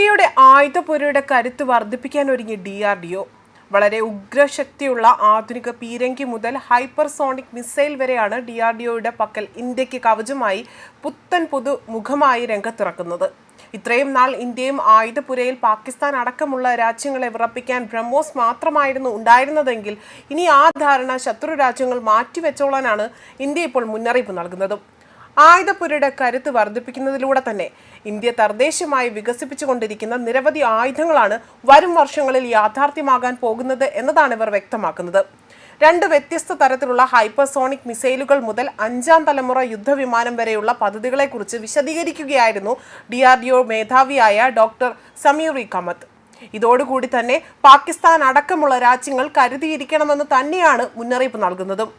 ഇന്ത്യയുടെ ആയുധപുരയുടെ കരുത്ത് വർദ്ധിപ്പിക്കാൻ ഒരുങ്ങി ഡി ആർ ഡി ഒ വളരെ ഉഗ്രശക്തിയുള്ള ആധുനിക പീരങ്കി മുതൽ ഹൈപ്പർസോണിക് മിസൈൽ വരെയാണ് ഡി ആർ ഡി ഒയുടെ പക്കൽ ഇന്ത്യയ്ക്ക് കവചമായി പുത്തൻ പുതു മുഖമായി രംഗത്തിറക്കുന്നത്. ഇത്രയും നാൾ ഇന്ത്യയും ആയുധപുരയിൽ പാകിസ്ഥാൻ അടക്കമുള്ള രാജ്യങ്ങളെ വിറപ്പിക്കാൻ ബ്രഹ്മോസ് മാത്രമായിരുന്നു ഉണ്ടായിരുന്നതെങ്കിൽ ഇനി ആ ധാരണ ശത്രു രാജ്യങ്ങൾ മാറ്റിവെച്ചോളാനാണ് ഇന്ത്യ ഇപ്പോൾ മുന്നറിയിപ്പ് നൽകുന്നതും. ആയുധപുരയുടെ കരുത്ത് വർദ്ധിപ്പിക്കുന്നതിലൂടെ തന്നെ ഇന്ത്യ തദ്ദേശീയമായി വികസിപ്പിച്ചുകൊണ്ടിരിക്കുന്ന നിരവധി ആയുധങ്ങളാണ് വരും വർഷങ്ങളിൽ യാഥാർത്ഥ്യമാകാൻ പോകുന്നത് എന്നതാണ് ഇവർ വ്യക്തമാക്കുന്നത്. രണ്ട് വ്യത്യസ്ത തരത്തിലുള്ള ഹൈപ്പർസോണിക് മിസൈലുകൾ മുതൽ അഞ്ചാം തലമുറ യുദ്ധവിമാനം വരെയുള്ള പദ്ധതികളെക്കുറിച്ച് വിശദീകരിക്കുകയായിരുന്നു ഡി ആർ ഡി ഒ മേധാവിയായ ഡോക്ടർ സമീറി കമത്ത്. ഇതോടുകൂടി തന്നെ പാകിസ്ഥാൻ അടക്കമുള്ള രാജ്യങ്ങൾ കരുതിയിരിക്കണമെന്ന് തന്നെയാണ് മുന്നറിയിപ്പ് നൽകുന്നതും.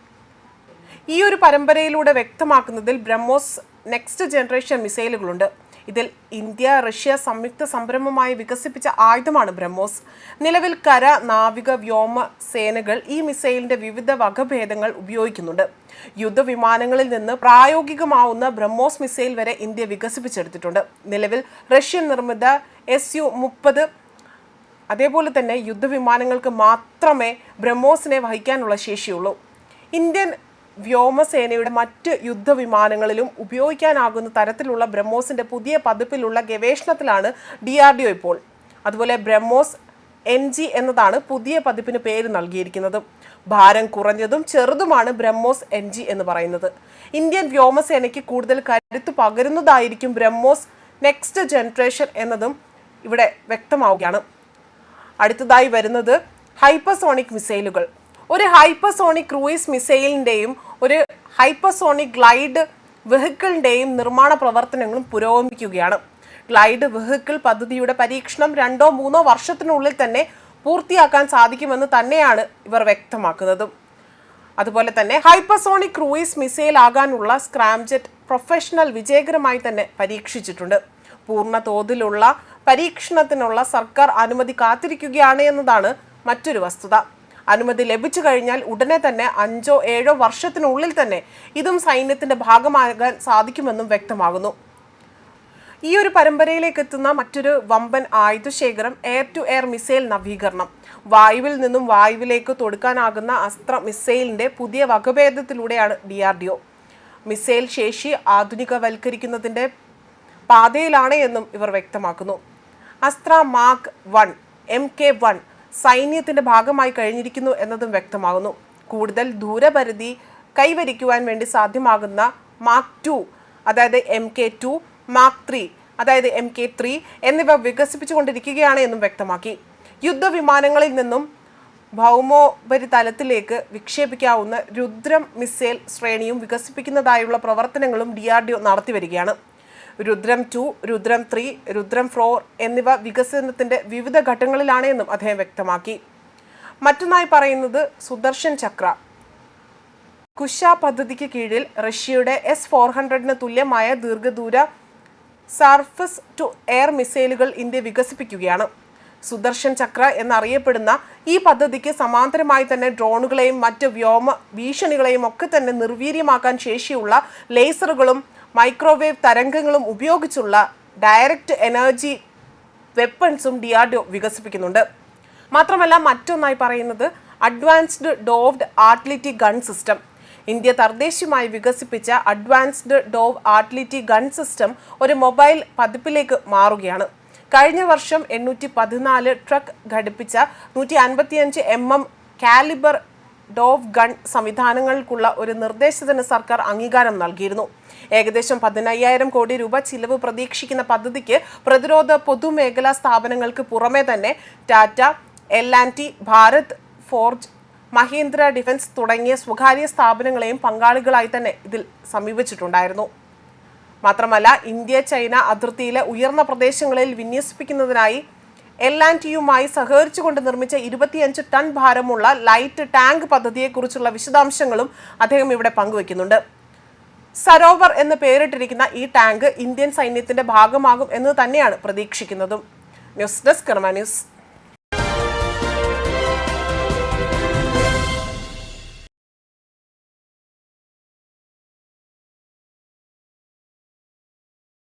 ഈ ഒരു പരമ്പരയിലൂടെ വ്യക്തമാക്കുന്നതിൽ ബ്രഹ്മോസ് നെക്സ്റ്റ് ജനറേഷൻ മിസൈലുകളുണ്ട്. ഇതിൽ ഇന്ത്യ റഷ്യ സംയുക്ത സംരംഭമായി വികസിപ്പിച്ച ആയുധമാണ് ബ്രഹ്മോസ്. നിലവിൽ കര നാവിക വ്യോമ സേനകൾ ഈ മിസൈലിന്റെ വിവിധ വകഭേദങ്ങൾ ഉപയോഗിക്കുന്നുണ്ട്. യുദ്ധവിമാനങ്ങളിൽ നിന്ന് പ്രായോഗികമാവുന്ന ബ്രഹ്മോസ് മിസൈൽ വരെ ഇന്ത്യ വികസിപ്പിച്ചെടുത്തിട്ടുണ്ട്. നിലവിൽ റഷ്യൻ നിർമ്മിത എസ് യു മുപ്പത് അതേപോലെ തന്നെ യുദ്ധവിമാനങ്ങൾക്ക് മാത്രമേ ബ്രഹ്മോസിനെ വഹിക്കാനുള്ള ശേഷിയുള്ളൂ. ഇന്ത്യൻ വ്യോമസേനയുടെ മറ്റ് യുദ്ധവിമാനങ്ങളിലും ഉപയോഗിക്കാനാകുന്ന തരത്തിലുള്ള ബ്രഹ്മോസിന്റെ പുതിയ പതിപ്പിലുള്ള ഗവേഷണത്തിലാണ് ഡി ആർ ഡി ഒ ഇപ്പോൾ. അതുപോലെ ബ്രഹ്മോസ് എൻ ജി എന്നതാണ് പുതിയ പതിപ്പിന് പേര് നൽകിയിരിക്കുന്നത്. ഭാരം കുറഞ്ഞതും ചെറുതുമാണ് ബ്രഹ്മോസ് എൻ ജി എന്ന് പറയുന്നത്. ഇന്ത്യൻ വ്യോമസേനയ്ക്ക് കൂടുതൽ കരുത്ത് പകരുന്നതായിരിക്കും ബ്രഹ്മോസ് നെക്സ്റ്റ് ജനറേഷൻ എന്നതും ഇവിടെ വ്യക്തമാവുകയാണ്. അടുത്തതായി വരുന്നത് ഹൈപ്പർസോണിക് മിസൈലുകൾ. ഒരു ഹൈപ്പർസോണിക് ക്രൂയിസ് മിസൈലിന്റെയും ഒരു ഹൈപ്പർസോണിക് ഗ്ലൈഡ് വെഹിക്കിളിന്റെയും നിർമ്മാണ പ്രവർത്തനങ്ങളും പുരോഗമിക്കുകയാണ്. ഗ്ലൈഡ് വെഹിക്കിൾ പദ്ധതിയുടെ പരീക്ഷണം രണ്ടോ മൂന്നോ വർഷത്തിനുള്ളിൽ തന്നെ പൂർത്തിയാക്കാൻ സാധിക്കുമെന്ന് തന്നെയാണ് ഇവർ വ്യക്തമാക്കുന്നത്. അതുപോലെ തന്നെ ഹൈപ്പർസോണിക് ക്രൂയിസ് മിസൈൽ ആകാനുള്ള സ്ക്രാംജെറ്റ് പ്രൊഫഷണൽ വിജയകരമായി തന്നെ പരീക്ഷിച്ചിട്ടുണ്ട്. പൂർണ തോതിലുള്ള പരീക്ഷണത്തിനുള്ള സർക്കാർ അനുമതി കാത്തിരിക്കുകയാണ് എന്നതാണ് മറ്റൊരു വസ്തുത. അനുമതി ലഭിച്ചു കഴിഞ്ഞാൽ ഉടനെ തന്നെ അഞ്ചോ ഏഴോ വർഷത്തിനുള്ളിൽ തന്നെ ഇതും സൈന്യത്തിന്റെ ഭാഗമാകാൻ സാധിക്കുമെന്നും വ്യക്തമാകുന്നു. ഈ ഒരു പരമ്പരയിലേക്ക് എത്തുന്ന മറ്റൊരു വമ്പൻ ആയുധ ശേഖരം എയർ ടു എയർ മിസൈൽ നവീകരണം. വായുവിൽ നിന്നും വായുവിലേക്ക് തൊടുക്കാനാകുന്ന അസ്ത്ര മിസൈലിന്റെ പുതിയ വകഭേദത്തിലൂടെയാണ് D R D O. Missile ശേഷി ആധുനികവൽക്കരിക്കുന്നതിന്റെ പാതയിലാണ് എന്നും ഇവർ വ്യക്തമാക്കുന്നു. Astra mark one M K one സൈന്യത്തിന്റെ ഭാഗമായി കഴിഞ്ഞിരിക്കുന്നു എന്നതും വ്യക്തമാകുന്നു. കൂടുതൽ ദൂരപരിധി കൈവരിക്കുവാൻ വേണ്ടി സാധ്യമാകുന്ന മാർക്ക് ടു അതായത് M K two mark three അതായത് എം കെ ത്രീ എന്നിവ വികസിപ്പിച്ചുകൊണ്ടിരിക്കുകയാണ് എന്നും വ്യക്തമാക്കി. യുദ്ധവിമാനങ്ങളിൽ നിന്നും ഭൗമോപരിതലത്തിലേക്ക് വിക്ഷേപിക്കാവുന്ന രുദ്രം മിസൈൽ ശ്രേണിയും വികസിപ്പിക്കുന്നതായുള്ള പ്രവർത്തനങ്ങളും ഡി ആർ ഡി ഒ നടത്തിവരികയാണ്. Rudram two Rudram three Rudram four എന്നിവ വികസനത്തിന്റെ വിവിധ ഘട്ടങ്ങളിലാണ് എന്നും അദ്ദേഹം വ്യക്തമാക്കി. മറ്റൊന്നായി പറയുന്നത് സുദർശൻ ചക്ര. കുശ പദ്ധതിക്ക് കീഴിൽ റഷ്യയുടെ എസ് ഫോർ ഹൺഡ്രഡിന് തുല്യമായ ദീർഘദൂര സർഫസ് ടു എയർ മിസൈലുകൾ ഇന്ത്യ വികസിപ്പിക്കുകയാണ്. സുദർശൻ ചക്ര എന്നറിയപ്പെടുന്ന ഈ പദ്ധതിക്ക് സമാന്തരമായി തന്നെ ഡ്രോണുകളെയും മറ്റ് വ്യോമ ഭീഷണികളെയും ഒക്കെ തന്നെ നിർവീര്യമാക്കാൻ ശേഷിയുള്ള ലേസറുകളും മൈക്രോവേവ് തരംഗങ്ങളും ഉപയോഗിച്ചുള്ള ഡയറക്റ്റ് എനർജി വെപ്പൺസും ഡി ആർ വികസിപ്പിക്കുന്നുണ്ട്. മാത്രമല്ല മറ്റൊന്നായി പറയുന്നത് advanced towed artillery gun system. India തദ്ദേശീയമായി വികസിപ്പിച്ച advanced towed artillery gun system ഒരു മൊബൈൽ പതിപ്പിലേക്ക് മാറുകയാണ്. കഴിഞ്ഞ വർഷം എണ്ണൂറ്റി പതിനാല് ട്രക്ക് ഘടിപ്പിച്ച നൂറ്റി അൻപത്തിയഞ്ച് M M calibre towed gun സംവിധാനങ്ങൾക്കുള്ള ഒരു നിർദ്ദേശത്തിന് സർക്കാർ അംഗീകാരം നൽകിയിരുന്നു. ഏകദേശം പതിനയ്യായിരം കോടി രൂപ ചിലവ് പ്രതീക്ഷിക്കുന്ന പദ്ധതിക്ക് പ്രതിരോധ പൊതുമേഖലാ സ്ഥാപനങ്ങൾക്ക് പുറമെ തന്നെ Tata L and T Bharat Forge Mahindra defence തുടങ്ങിയ സ്വകാര്യ സ്ഥാപനങ്ങളെയും പങ്കാളികളായി തന്നെ ഇതിൽ സമീപിച്ചിട്ടുണ്ടായിരുന്നു. മാത്രമല്ല ഇന്ത്യ ചൈന അതിർത്തിയിലെ ഉയർന്ന പ്രദേശങ്ങളിൽ വിന്യസിപ്പിക്കുന്നതിനായി എൽ ആൻഡ് ടിയുമായി സഹകരിച്ചുകൊണ്ട് നിർമ്മിച്ച ഇരുപത്തിയഞ്ച് ടൺ ഭാരമുള്ള ലൈറ്റ് ടാങ്ക് പദ്ധതിയെക്കുറിച്ചുള്ള വിശദാംശങ്ങളും അദ്ദേഹം ഇവിടെ പങ്കുവയ്ക്കുന്നുണ്ട് സരോവർ എന്ന് പേരിട്ടിരിക്കുന്ന ഈ ടാങ്ക് ഇന്ത്യൻ സൈന്യത്തിന്റെ ഭാഗമാകും എന്ന് തന്നെയാണ് പ്രതീക്ഷിക്കുന്നതും. News desk Karma news.